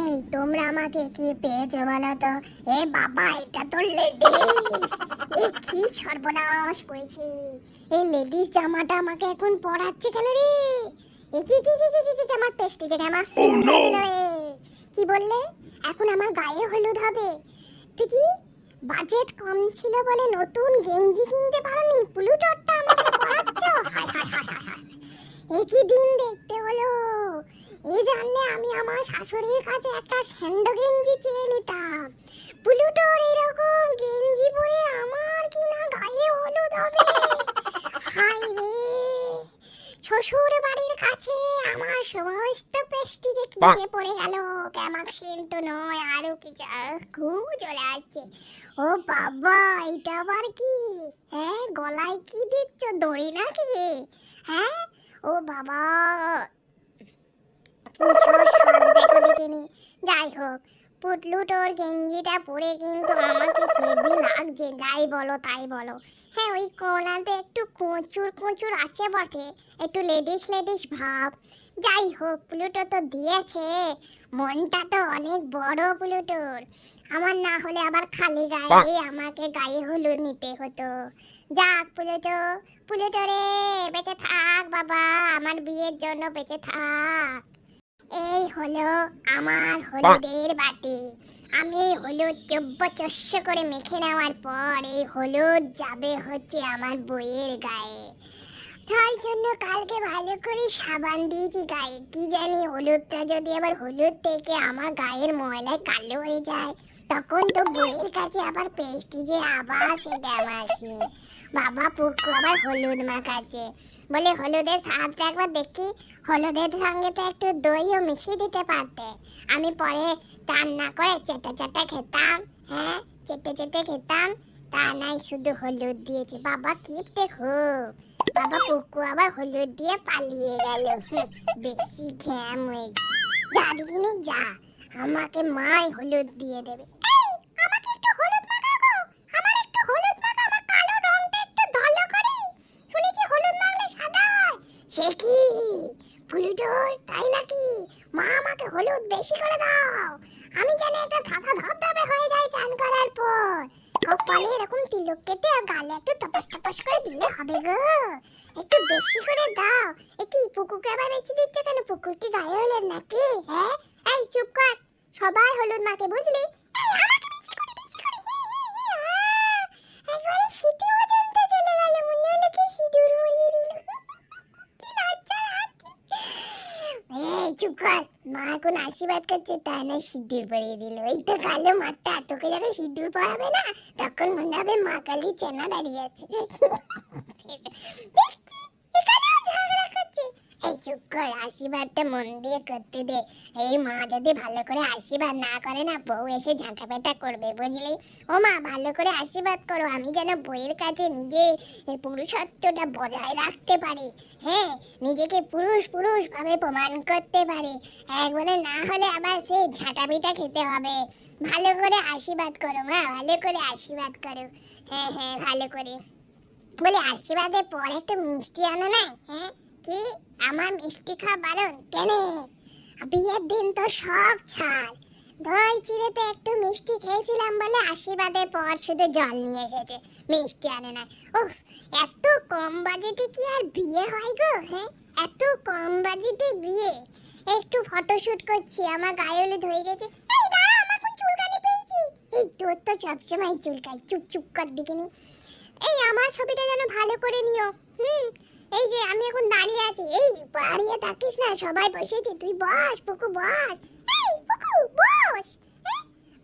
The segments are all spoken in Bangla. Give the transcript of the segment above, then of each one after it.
এই তোমরা আমাকে কি পেয়েছ বলো তো? এ বাবা এটা তো লেডিস। এ কি সর্বনাশ করেছে। এই লেডিস জামাটা আমাকে এখন পরাচ্ছে কেন রে? এ কি কি কি কি কি কি আমার পেস্টিজে আমার সিট রে। কি বললে? এখন আমার গায়ে হলুদ হবে। তুই কি বাজেট কম ছিল বলে নতুন গেঞ্জি কিনতে পারোনি? প্লুটোরটা আমাকে পরাচ্ছ? হায় হায় হায় হায় হায়। একই দিন দেখতে হলো? এ জানলে আমি আমার শাশুড়ির কাছে একটা স্যান্ডো গেঞ্জি চেয়ে নিতাম। প্লুটোর এরকম গেঞ্জি পরে আমার কি না গায়ে হলুদ হবে। হাই রে! শ্বশুর বাড়ির কাছে আমার সমস্ত পেস্টি যে কি যে পড়ে গেল, ক্যামাক সেন তো নয়, আরও কিছু খুব চলে আসছে। ও বাবা এটা আবার কি? হ্যাঁ গলায় কি দিচ্ছ দড়ি নাকি? হ্যাঁ? ও বাবা দেখো দেখিনি? যাই হোক পুটলু তোর গেঞ্জিটা পরে কিন্তু আমাকে হেভি লাগছে, যাই বলো তাই বলো। হ্যাঁ ওই কলাতে একটু কোঁচুর কোঁচুর আছে বটে, একটু লেডিস লেডিস ভাব। যাই হোক, প্লুটো তো দিয়েছে, মনটা তো অনেক বড় প্লুটোর। আমার না হলে আবার খালি গায়ে, আমাকে গায়ে হলুদ নিতে হতো। যাক প্লুটো প্লুটো রে, বেঁচে থাক বাবা, আমার বিয়ের জন্য বেঁচে থাক। এই হলো আমার হলুদের বাটি। আমি হলুদ চব্য চস্য করে মেখে নেওয়ার পর এই হলুদ যাবে হচ্ছে আমার বইয়ের গায়ে। তাই জন্য কালকে ভালো করে সাবান দিয়েছি গায়ে। কি জানি হলুদটা যদি আবার হলুদ থেকে আমার গায়ের ময়লায় কালো হয়ে যায়। তখন তো বইয়ের কাছে আবার পেস্টি যে আবার সেটা মাখি বাবা পুকু আবার হলুদ মাখাচ্ছে। বলে হলুদের স্বাদটা একবার দেখি। হলুদের সঙ্গে তো একটু দইও মিশিয়ে দিতে পারতে। আমি পরে রান্না করে চেটে চেটে খেতাম। হ্যাঁ চেটে চেটে খেতাম? তা নাই শুধু হলুদ দিয়েছি। বাবা কিপটে খুব। বাবা পুকু আবার হলুদ দিয়ে পালিয়ে গেল। হুঁ, বেশি ঘ্যাম হয়েছে। যা যা। আমাকে মাই হলুদ দিয়ে দেবে। আমাকে একটু হলুদ গো। আমার একটু হলুদ কালো একটু ধলো করে। শুনেছি হলুদ সাদা সে কি? তাই নাকি? মা আমাকে হলুদ বেশি করে দাও। আমি একটা হয়ে যায় চান করার পর। এরকম তিলক কেটে গালে একটু করে দিলে হবে গো। একটু বেশি করে দাও। এ কি পুকুকে আবার বেশি দিচ্ছে কেন? পুকুর কি গায়ে হলুদ নাকি? হ্যাঁ? সবাই হলুদ মাকে বুঝলি? চুপ কর। মা এখন আশীর্বাদ করছে, তাই না সিঁদুর পরিয়ে দিল। এই তো কালো মাঠটা, তোকে যখন সিঁদুর পরাবে না, তখন মনে হবে মা কালী চেনা দাঁড়িয়ে আছে। চুপ কর আশীর্বাদটা মন দিয়ে করতে দে। এই মা যদি ভালো করে আশীর্বাদ না করে না, বউ এসে ঝাঁটা পেটা করবে, বুঝলি? ও মা, ভালো করে আশীর্বাদ করো, আমি যেন বইয়ের কাছে নিজে পুরুষত্বটা বজায় রাখতে পারি। হ্যাঁ নিজেকে পুরুষ পুরুষ প্রমাণ করতে পারি। একবারে না হলে আবার সেই ঝাঁটা পিটা খেতে হবে। ভালো করে আশীর্বাদ করো মা, ভালো করে আশীর্বাদ করো। হ্যাঁ হ্যাঁ ভালো করে। বলে আশীর্বাদের পর একটু মিষ্টি আনো না হ্যাঁ কি? আমার মিষ্টি খাওয়া বারণ কেন। বিয়ের দিন তো সব ছাড়। দই চিড়েতে একটু মিষ্টি খেয়েছিলাম বলে আশীর্বাদের পর শুধু জল নিয়ে এসেছে। মিষ্টি আনে না উফ, এত কম বাজেটে কি আর বিয়ে হয় গো হ্যাঁ? এত কম বাজেটে বিয়ে। একটু ফটোশুট করছি, আমার গায়ে হলুদ হয়ে গেছে। এই দাঁড়া, আমার কোন চুলকানি পেয়েছি? এই তোর তো সবসময় চুলকাই চুপ চুপ কর দিকিনি এই আমার ছবিটা যেন ভালো করে নিও। হুম এই যে আমি এখন দাঁড়িয়ে আছি এই দাঁড়িয়ে থাকিস না সবাই বসেছে তুই বস পুকু বস এই পুকু বস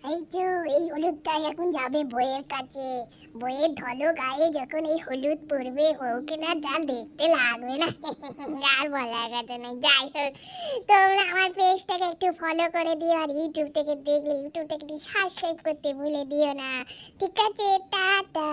এই, তো এই হলুদটাই এখন যাবে বইয়ের কাছে বইয়ের ধলো গায়ে যখন এই হলুদ পড়বে হোক না যা দেখতে লাগবে না আর বলার কথা নেই যাই হোক তোমরা আমার পেজটাকে একটু ফলো করে দিও আর ইউটিউব থেকে দেখলে ইউটিউব থেকে একটু সাবস্ক্রাইব করতে ভুলে দিও না ঠিক আছে টাটা।